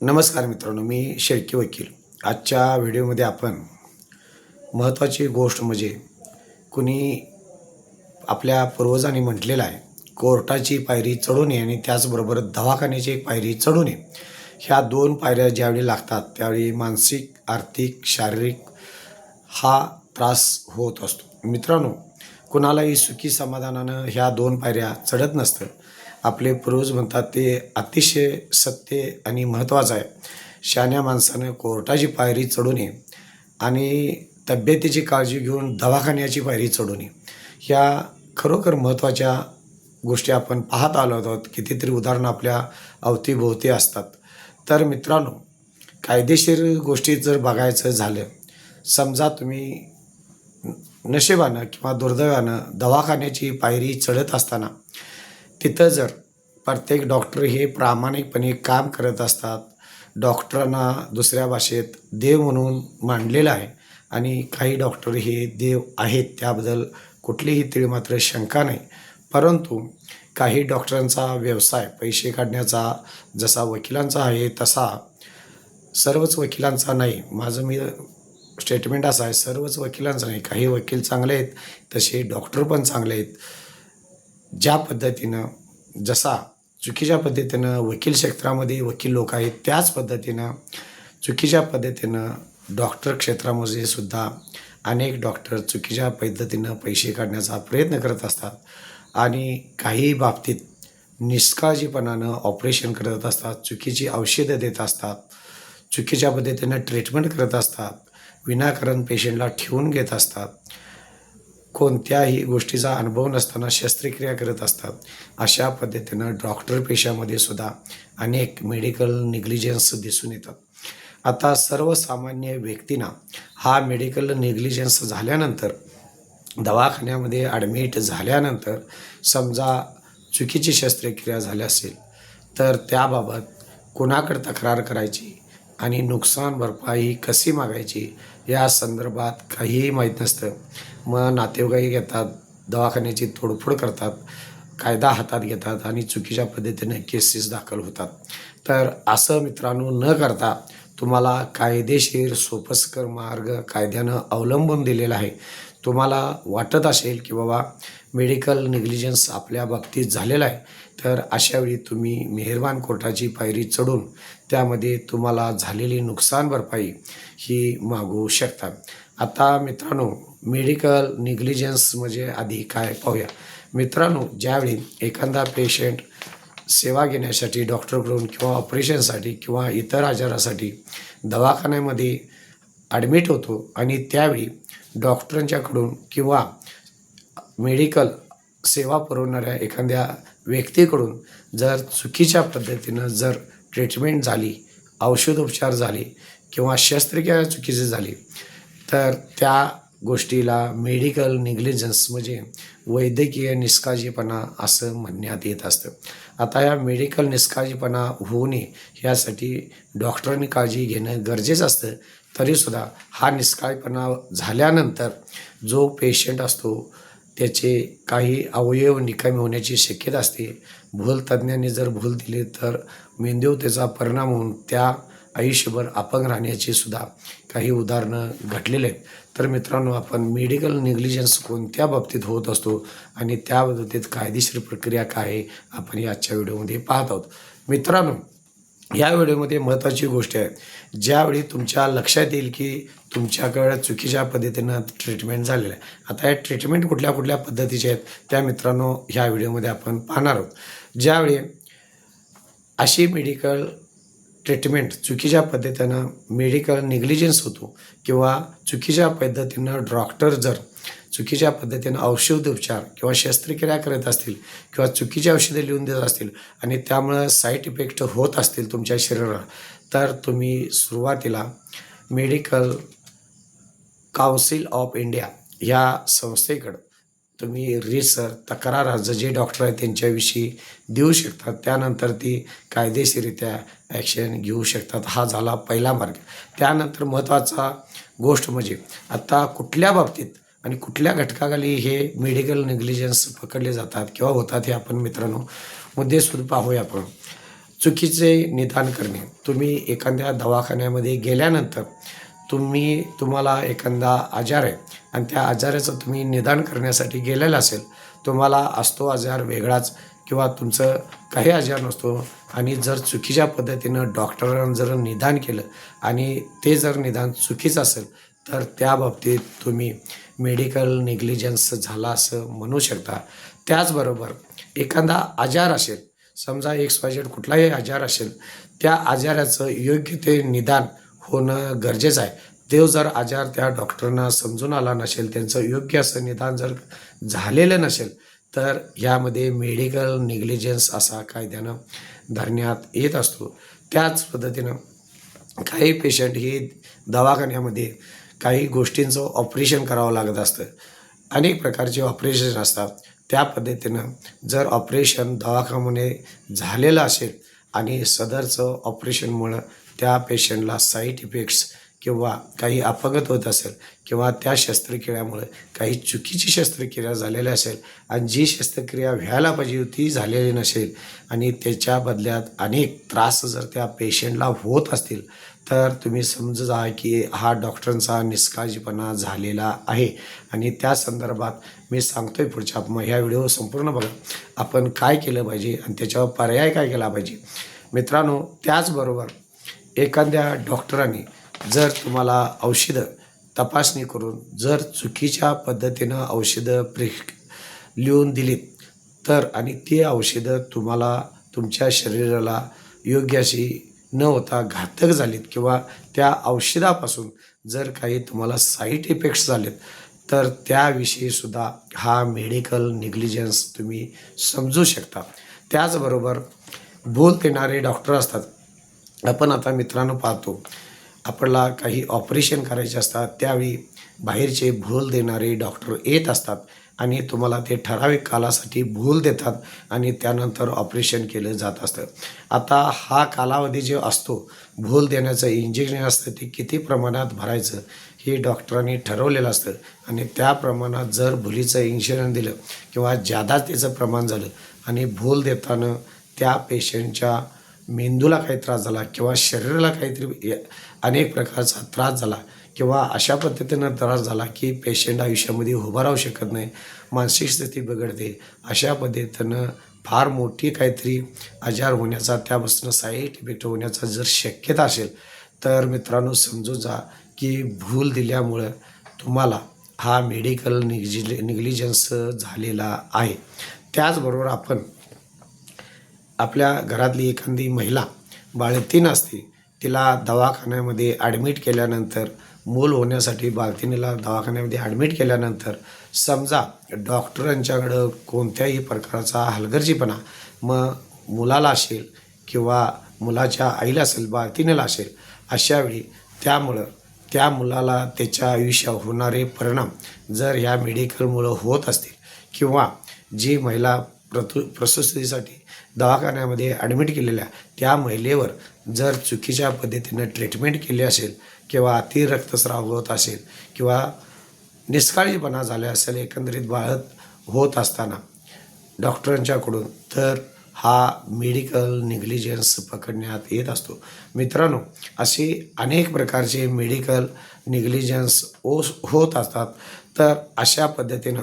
नमस्कार मित्रांनो मी शेळके वकील. आजच्या व्हिडिओमध्ये आपण महत्त्वाची गोष्ट म्हणजे कुणी आपल्या पूर्वजांनी म्हटलेलं आहे कोर्टाची पायरी चढू नये आणि त्याचबरोबर दवाखान्याची एक पायरी चढू नये. ह्या दोन पायऱ्या ज्यावेळी लागतात त्यावेळी मानसिक आर्थिक शारीरिक हा त्रास होत असतो. मित्रांनो कुणालाही सुखी समाधानानं ह्या दोन पायऱ्या चढत नसतं आपले पूर्वज म्हणतात ते अतिशय सत्य आणि महत्त्वाचं आहे. शहाण्या माणसानं कोर्टाची पायरी चढू नये आणि तब्येतीची काळजी घेऊन दवाखान्याची पायरी चढू नये. ह्या खरोखर महत्त्वाच्या गोष्टी आपण पाहत आलो आहोत. कितीतरी उदाहरणं आपल्या अवतीभोवती असतात. तर मित्रांनो कायदेशीर गोष्टी जर बघायचं झालं समजा तुम्ही नशेबानं किंवा दुर्दैवानं दवाखान्याची पायरी चढत असताना तिथं जर प्रत्येक डॉक्टर हे प्रामाणिकपणे काम करत असतात डॉक्टरांना दुसऱ्या भाषेत देव म्हणून मांडलेलं आहे आणि काही डॉक्टर हे देव आहेत त्याबद्दल कुठलीही तरी मात्र शंका नाही. परंतु काही डॉक्टरांचा व्यवसाय पैसे काढण्याचा जसा वकिलांचा आहे तसा सर्वच वकिलांचा नाही. माझं मी स्टेटमेंट असं आहे सर्वच वकिलांचं नाही. काही वकील चांगले आहेत तसे डॉक्टर पण चांगले आहेत. ज्या पद्धतीनं जसा चुकीच्या पद्धतीनं वकील क्षेत्रामध्ये वकील लोक आहेत त्याच पद्धतीनं चुकीच्या पद्धतीनं डॉक्टर क्षेत्रामध्ये सुद्धा अनेक डॉक्टर चुकीच्या पद्धतीनं पैसे काढण्याचा प्रयत्न करत असतात आणि काही बाबतीत निष्काळजीपणानं ऑपरेशन करत असतात चुकीची औषधं देत असतात चुकीच्या पद्धतीनं ट्रीटमेंट करत असतात विनाकारण पेशंटला ठेवून घेत असतात. कोणत्याही गोष्टीचा अनुभव नसताना शस्त्रक्रिया करत असतात. अशा पद्धतीनं डॉक्टर पेशामध्ये सुद्धा अनेक मेडिकल निग्लिजन्स दिसून येतात. आता सर्वसामान्य व्यक्तींना हा मेडिकल निग्लिजन्स झाल्यानंतर दवाखान्यामध्ये ॲडमिट झाल्यानंतर समजा चुकीची शस्त्रक्रिया झाली असेल तर त्याबाबत कुणाकडे तक्रार करायची? आणि नुकसान भरपाई कशी मागायची? या संदर्भात काहीही माहीत नसतं. मग नातेवाईक येतात दवाखान्याची तोडफोड करतात कायदा हातात घेतात आणि चुकीच्या पद्धतीने केसेस दाखल होतात. तर असं मित्रांनो न करता तुम्हाला कायदेशीर सोपस्कर मार्ग कायद्यानं अवलंबून दिलेला आहे. तुम्हाला वाटत असेल की बाबा मेडिकल निग्लिजन्स आपल्या बाबतीत झालेला आहे. तर अशावेळी तुम्ही मेहरबान कोर्टाची पायरी चढून त्यामध्ये तुम्हाला झालेली नुकसान भरपाई ही मागवू शकता. आता मित्रांनो मेडिकल निग्लिजन्स म्हणजे आधी काय पाहूया. मित्रांनो ज्यावेळी एखादा पेशंट सेवा घेण्यासाठी डॉक्टरकडून किंवा ऑपरेशनसाठी किंवा इतर आजारासाठी दवाखान्यामध्ये ॲडमिट होतो आणि त्यावेळी डॉक्टरांच्याकडून किंवा मेडिकल सेवा पुरवणाऱ्या एखाद्या व्यक्तीकडून जर चुकीच्या पद्धतीनं जर ट्रीटमेंट झाली औषधोपचार झाले किंवा शस्त्रक्रिया चुकीची झाली तर त्या गोष्टीला मेडिकल निग्लिजन्स म्हणजे वैद्यकीय निष्काळजीपणा असं म्हणण्यात येत असतं. आता या मेडिकल निष्काळजीपणा होऊ नये यासाठी डॉक्टरांनी काळजी घेणं गरजेचं असतं. तरीसुद्धा हा निष्काळजीपणा झाल्यानंतर जो पेशंट असतो त्याचे काही अवयव निकामी होण्याची शक्यता असते. भूल तज्ज्ञांनी जर भूल दिली तर मेंदेव त्याचा परिणाम होऊन त्या आयुष्यभर अपंग राहण्याची सुद्धा काही उदाहरणं घडलेले आहेत. तर मित्रांनो आपण मेडिकल निग्लिजन्स कोणत्या बाबतीत होत असतो आणि त्या बाबतीत कायदेशीर प्रक्रिया काय आहे आपण याच्या व्हिडिओमध्ये पाहत आहोत. मित्रांनो या व्हिडिओमध्ये महत्त्वाची गोष्ट आहे. ज्यावेळी तुमच्या लक्षात येईल की तुमच्याकडं चुकीच्या पद्धतीनं ट्रीटमेंट झालेलं आहे. आता या ट्रीटमेंट कुठल्या कुठल्या पद्धतीच्या आहेत त्या मित्रांनो ह्या व्हिडिओमध्ये आपण पाहणार आहोत. ज्यावेळी अशी मेडिकल ट्रीटमेंट चुकीच्या पद्धतीनं मेडिकल निग्लिजन्स होतो किंवा चुकीच्या पद्धतीनं डॉक्टर जर चुकीच्या पद्धतीनं औषधोपचार किंवा शस्त्रक्रिया करत असतील किंवा चुकीची औषधे लिहून देत असतील आणि त्यामुळं साईड इफेक्ट होत असतील तुमच्या शरीराला तर तुम्ही सुरुवातीला मेडिकल काउन्सिल ऑफ इंडिया ह्या संस्थेकडं तुम्ही रिसर तक्रार अर्ज जे डॉक्टर आहेत त्यांच्याविषयी देऊ शकतात त्यानंतर ती कायदेशीरित्या ॲक्शन घेऊ शकतात. हा झाला पहिला मार्ग. त्यानंतर महत्त्वाचा गोष्ट म्हणजे आता कुठल्या बाबतीत आणि कुठल्या घटकाखाली हे मेडिकल निग्लिजन्स पकडले जातात किंवा होतात हे आपण मित्रांनो मुद्देसुद्धा पाहूया आपण. चुकीचे निदान करणे. तुम्ही एखाद्या दवाखान्यामध्ये गेल्यानंतर तुम्ही तुम्हाला एखादा आजार आहे आणि त्या आजाराचं तुम्ही निदान करण्यासाठी गेलेलं असेल तुम्हाला असतो आजार वेगळाच किंवा तुमचं काही आजार नसतो आणि जर चुकीच्या पद्धतीनं डॉक्टरांना जर निदान केलं आणि ते जर निदान चुकीचं असेल तर त्या बाबतीत तुम्ही मेडिकल नेग्लिजन्स झाला असं म्हणू शकता. त्याचबरोबर एखादा आजार असेल समजा एक्स वाय झेड कुठलाही आजार असेल त्या आजाराचं योग्य ते निदान होणं गरजेचं आहे. देव जर आजार त्या डॉक्टरांना समजून आला नसेल त्यांचं योग्य असं निदान जर झालेलं नसेल तर यामध्ये मेडिकल निग्लिजन्स असा कायद्यानं धरण्यात येत असतो. त्याच पद्धतीनं काही पेशंट हे दवाखान्यामध्ये काही गोष्टींचं ऑपरेशन करावं लागत असतं. अनेक प्रकारचे ऑपरेशन असतात. त्या पद्धतीनं जर ऑपरेशन दवाखान्यामध्ये झालेलं असेल आणि सदरचं ऑपरेशनमुळं त्या पेशंटला साईड इफेक्ट्स किंवा काही अपघात होत असेल किंवा त्या शस्त्रक्रियामुळे काही चुकीची शस्त्रक्रिया झालेली असेल आणि जी शस्त्रक्रिया व्हायला पाहिजे ती झालेली नसेल आणि त्याच्या बदल्यात अनेक त्रास जर त्या पेशंटला होत असतील तर तुम्ही समजा की हा डॉक्टरांचा निष्काळजीपणा झालेला आहे. आणि त्या संदर्भात मी सांगतोय पुढच्या मग ह्या व्हिडिओ संपूर्ण बघा. आपण काय केलं पाहिजे आणि त्याच्यावर पर्याय काय केला पाहिजे? मित्रांनो त्याचबरोबर एखाद्या डॉक्टरांनी जर तुम्हाला औषधं तपासणी करून जर चुकीच्या पद्धतीनं औषधं प्रि लिहून दिलीत तर आणि ती औषधं तुम्हाला तुमच्या शरीराला योग्य अशी न होता घातक झालेत किंवा त्या औषधापासून जर काही तुम्हाला साईड इफेक्ट्स झालेत तर त्याविषयीसुद्धा हा मेडिकल निग्लिजन्स तुम्ही समजू शकता. त्याचबरोबर भूल देणारे डॉक्टर असतात. आपण आता मित्रांनो पाहतो आपल्याला काही ऑपरेशन करायचे असतात त्यावेळी बाहेरचे भूल देणारे डॉक्टर येत असतात. आणि तुम्हाला ते ठराविक कालासाठी भूल देतात आणि त्यानंतर ऑपरेशन केलं जात असतं. आता हा कालावधी जे असतो भूल देण्याचं इंजेक्शन असतं ते किती प्रमाणात भरायचं हे डॉक्टरांनी ठरवलेलं असतं. आणि त्या प्रमाणात जर भुलीचं इंजेक्शन दिलं किंवा ज्यादा त्याचं प्रमाण झालं आणि भूल देताना त्या पेशंटच्या मेंदूला काही त्रास झाला किंवा शरीराला काहीतरी अनेक प्रकारचा त्रास झाला किंवा अशा पद्धतीनं त्रास झाला की पेशंट आयुष्यामध्ये उभा राहू शकत नाही मानसिक स्थिती बिघडते अशा पद्धतीनं फार मोठी काहीतरी आजार होण्याचा त्यापासून साईड इफेक्ट होण्याचा जर शक्यता असेल तर मित्रांनो समजून जा की भूल दिल्यामुळं तुम्हाला हा मेडिकल निग्जि निग्लिजन्स झालेला आहे. त्याचबरोबर आपण आपल्या घरातली एखादी महिला बाळतीन असते तिला दवाखान्यामध्ये ॲडमिट केल्यानंतर मूल होण्यासाठी बाळतिनीला दवाखान्यामध्ये ॲडमिट केल्यानंतर समजा डॉक्टरांच्याकडं कोणत्याही प्रकारचा हलगर्जीपणा मग मुलाला असेल किंवा मुलाच्या आईला असेल बाळतिनीला असेल अशावेळी त्यामुळं त्या मुलाला त्याच्या आयुष्यावर होणारे परिणाम जर ह्या मेडिकलमुळं होत असतील किंवा जी महिला प्रतु प्रसूतीसाठी दवाखान्यामध्ये ॲडमिट केलेल्या त्या महिलेवर जर चुकीच्या पद्धतीनं ट्रीटमेंट केली असेल किंवा अति रक्तस्राव होत असेल किंवा निष्काळजीपणा झाला असेल एकंदरीत बाळत होत असताना डॉक्टरांच्याकडून तर हा मेडिकल निग्लिजन्स पकडण्यात येत असतो. मित्रांनो असे अनेक प्रकारचे मेडिकल निग्लिजन्स ओ होत असतात. तर अशा पद्धतीनं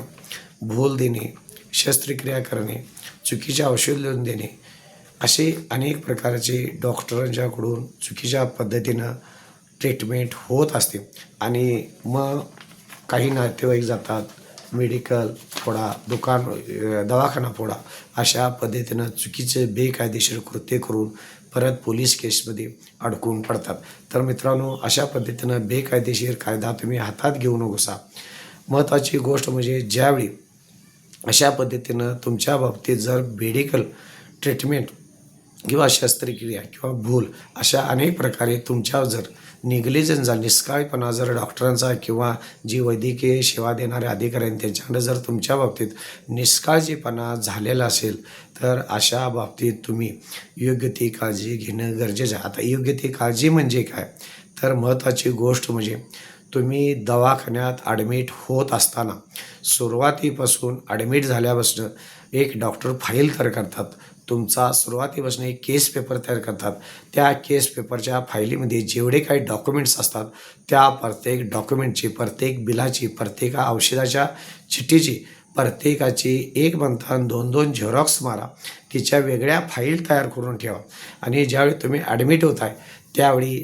भूल देणे शस्त्रक्रिया करणे चुकीचे औषध लिहून देणे असे अनेक प्रकारचे डॉक्टरांच्याकडून चुकीच्या पद्धतीनं ट्रीटमेंट होत असते. आणि मग काही नातेवाईक जातात मेडिकल फोडा दुकान दवाखाना फोडा अशा पद्धतीनं चुकीचे बेकायदेशीर कृत्य करून परत पोलीस केसमध्ये अडकून पडतात. तर मित्रांनो अशा पद्धतीनं बेकायदेशीर कायदा तुम्ही हातात घेऊ नकोसा. महत्त्वाची गोष्ट म्हणजे ज्यावेळी अशा पद्धतीनं तुमच्या बाबतीत जर मेडिकल ट्रीटमेंट किंवा शस्त्रक्रिया किंवा भूल अशा अनेक प्रकारे तुमच्यावर जर निग्लिजन निष्काळपणा जर डॉक्टरांचा किंवा जी वैद्यकीय सेवा देणारे अधिकारी त्यांच्याकडे जर तुमच्या बाबतीत निष्काळजीपणा झालेला असेल तर अशा बाबतीत तुम्ही योग्य ती काळजी घेणं गरजेचं आहे. आता योग्य ती काळजी म्हणजे काय? तर महत्त्वाची गोष्ट म्हणजे तुम्ही दवाखान्यात ॲडमिट होत असताना सुरुवातीपासून ॲडमिट झाल्यापासून एक डॉक्टर फाईल तर करतात. तुमचा सुरुवातीपासून एक केस पेपर तयार करतात. त्या केस पेपरच्या फायलीमध्ये जेवढे काही डॉक्युमेंट्स असतात त्या प्रत्येक डॉक्युमेंटची प्रत्येक बिलाची प्रत्येक औषधाच्या चिठ्ठीची प्रत्येकाची एक म्हणता दोन दोन झेरॉक्स मारा. तिच्या वेगळ्या फाईल तयार करून ठेवा. आणि ज्यावेळी तुम्ही ॲडमिट होताय त्यावेळी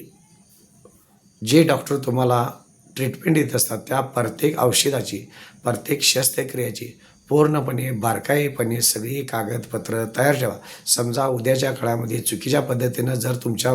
जे डॉक्टर तुम्हाला ट्रीटमेंट देत असतात त्या प्रत्येक औषधाची प्रत्येक शस्त्रक्रियाची पूर्णपणे बारकाईपणे सगळी कागदपत्र तयार ठेवा. समजा उद्याच्या काळामध्ये चुकीच्या पद्धतीनं जर तुमच्या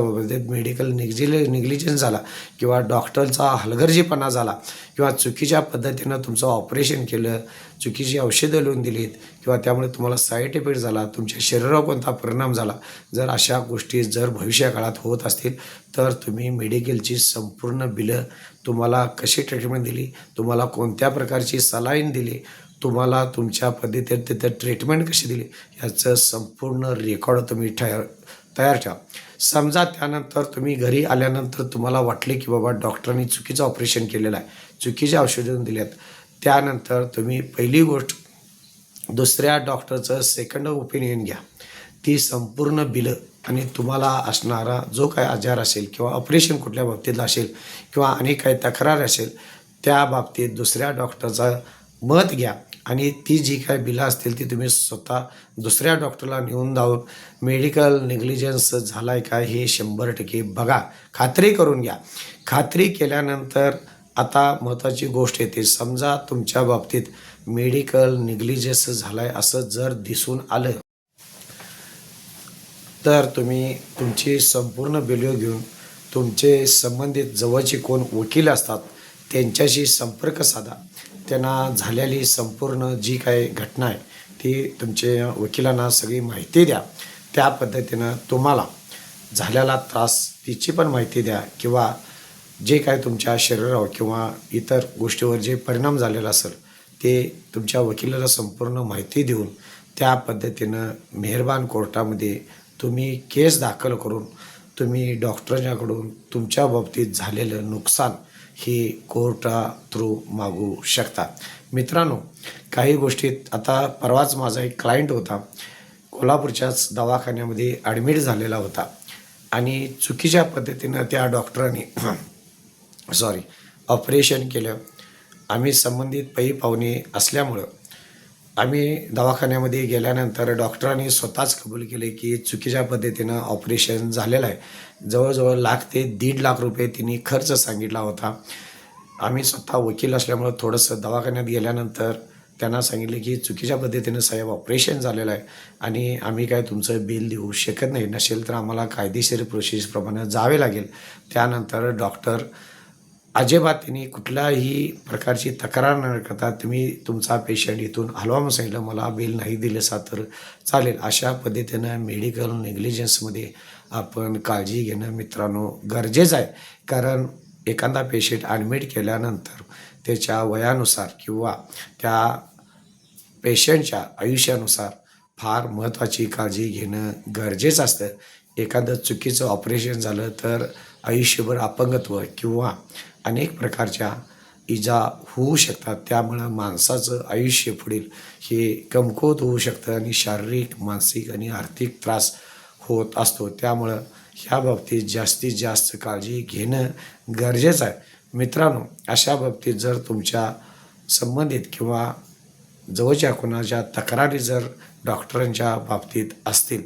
मेडिकल निग्जिले निग्लिजन्स झाला किंवा डॉक्टरचा हलगर्जीपणा झाला किंवा चुकीच्या पद्धतीनं तुमचं ऑपरेशन केलं चुकीची औषधं लिहून दिलीत किंवा त्यामुळे तुम्हाला साईड इफेक्ट झाला तुमच्या शरीरावर कोणता परिणाम झाला जर अशा गोष्टी जर भविष्य काळात होत असतील तर तुम्ही मेडिकलची संपूर्ण बिलं तुम्हाला कशी ट्रीटमेंट दिली तुम्हाला कोणत्या प्रकारची सलाईन दिली तुम्हाला तुमच्या पद्धतीत तिथं ट्रीटमेंट कशी दिली? याचं संपूर्ण रेकॉर्ड तुम्ही ठया तयार ठेवा. समजा त्यानंतर तुम्ही घरी आल्यानंतर तुम्हाला वाटले की बाबा डॉक्टरांनी चुकीचं ऑपरेशन केलेलं आहे. चुकीचे औषधं दिल्यात त्यानंतर तुम्ही पहिली गोष्ट दुसऱ्या डॉक्टरचं सेकंड ओपिनियन घ्या. ती संपूर्ण बिलं आणि तुम्हाला असणारा जो काय आजार असेल किंवा ऑपरेशन कुठल्या बाबतीतला असेल किंवा अनेक काही तक्रार असेल त्या बाबतीत दुसऱ्या डॉक्टरचं मत घ्या. आणि ती जी काय बिलं असतील ती तुम्ही स्वतः दुसऱ्या डॉक्टरला नेऊन जाऊन मेडिकल निग्लिजन्स झाला आहे का हे शंभर टक्के बघा. खात्री करून घ्या. खात्री केल्यानंतर आता महत्त्वाची गोष्ट येते. समजा तुमच्या बाबतीत मेडिकल निग्लिजन्स झाला आहे असं जर दिसून आलं तर तुम्ही तुमची संपूर्ण बिलिओ घेऊन तुमचे संबंधित जवळचे कोण वकील असतात त्यांच्याशी संपर्क साधा. त्यांना झालेली संपूर्ण जी काही घटना आहे ती तुमच्या वकिलांना सगळी माहिती द्या. त्या पद्धतीनं तुम्हाला झालेला त्रास तिची पण माहिती द्या किंवा जे काय तुमच्या शरीरावर किंवा इतर गोष्टीवर जे परिणाम झालेला असेल ते तुमच्या वकिलाला संपूर्ण माहिती देऊन त्या पद्धतीनं मेहरबान कोर्टामध्ये तुम्ही केस दाखल करून तुम्ही डॉक्टरांच्याकडून तुमच्या बाबतीत झालेलं नुकसान ही कोर्टा थ्रू मागू शकता मित्रांनो काही गोष्टीत आता परवाच माझा एक क्लायंट होता. कोल्हापूरच्याच दवाखान्यामध्ये ॲडमिट झालेला होता. आणि चुकीच्या पद्धतीनं त्या डॉक्टरांनी सॉरी ऑपरेशन केलं. आम्ही संबंधित पै पाहुणे असल्यामुळं आम्ही दवाखान्यामध्ये गेल्यानंतर डॉक्टरांनी स्वतःच कबूल केले की चुकीच्या पद्धतीनं ऑपरेशन झालेलं आहे. जवळजवळ लाख ते दीड लाख रुपये तिने खर्च सांगितला होता. आम्ही स्वतः वकील असल्यामुळं थोडंसं दवाखान्यात गेल्यानंतर त्यांना सांगितले की चुकीच्या पद्धतीनं साहेब ऑपरेशन झालेलं आहे आणि आम्ही काय तुमचं बिल देऊ शकत नाही. नसेल तर आम्हाला कायदेशीर प्रोसेसप्रमाणे जावे लागेल. त्यानंतर डॉक्टर अजिबात त्यांनी कुठल्याही प्रकारची तक्रार न करता तुम्ही तुमचा पेशंट इथून हलवा म्हणून सांगितलं मला बिल नाही दिलं सा तर चालेल. अशा पद्धतीनं मेडिकल नेग्लिजन्समध्ये आपण काळजी घेणं मित्रांनो गरजेचं आहे. कारण एखादा पेशंट ॲडमिट केल्यानंतर त्याच्या वयानुसार किंवा त्या पेशंटच्या आयुष्यानुसार फार महत्त्वाची काळजी घेणं गरजेचं असतं. एखादं चुकीचं ऑपरेशन झालं तर आयुष्यभर अपंगत्व किंवा अनेक प्रकारच्या इजा होऊ शकतात. त्यामुळं माणसाचं आयुष्य पुढील हे कमकुवत होऊ शकतं आणि शारीरिक मानसिक आणि आर्थिक त्रास होत असतो. त्यामुळं ह्या बाबतीत जास्तीत जास्त काळजी घेणं गरजेचं आहे. मित्रांनो अशा बाबतीत जर तुमच्या संबंधित किंवा जवळच्या कोणाच्या तक्रारी जर डॉक्टरांच्या बाबतीत असतील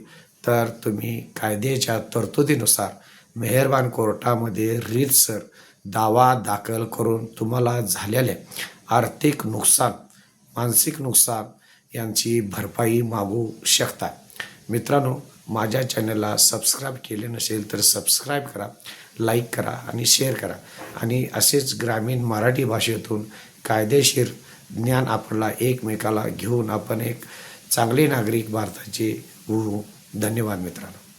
तर तुम्ही कायद्याच्या तरतुदीनुसार मेहरबान कोर्टामध्ये रीतसर दावा दाखल करून तुम्हाला झालेले आर्थिक नुकसान मानसिक नुकसान यांची भरपाई मागू शकता. मित्रांनो माझ्या चॅनलला सबस्क्राईब केले नसेल तर सबस्क्राईब करा लाईक करा आणि शेअर करा. आणि असेच ग्रामीण मराठी भाषेतून कायदेशीर ज्ञान आपल्याला एकमेकाला घेऊन आपण एक चांगले नागरिक भारताचे होऊ. धन्यवाद मित्रांनो.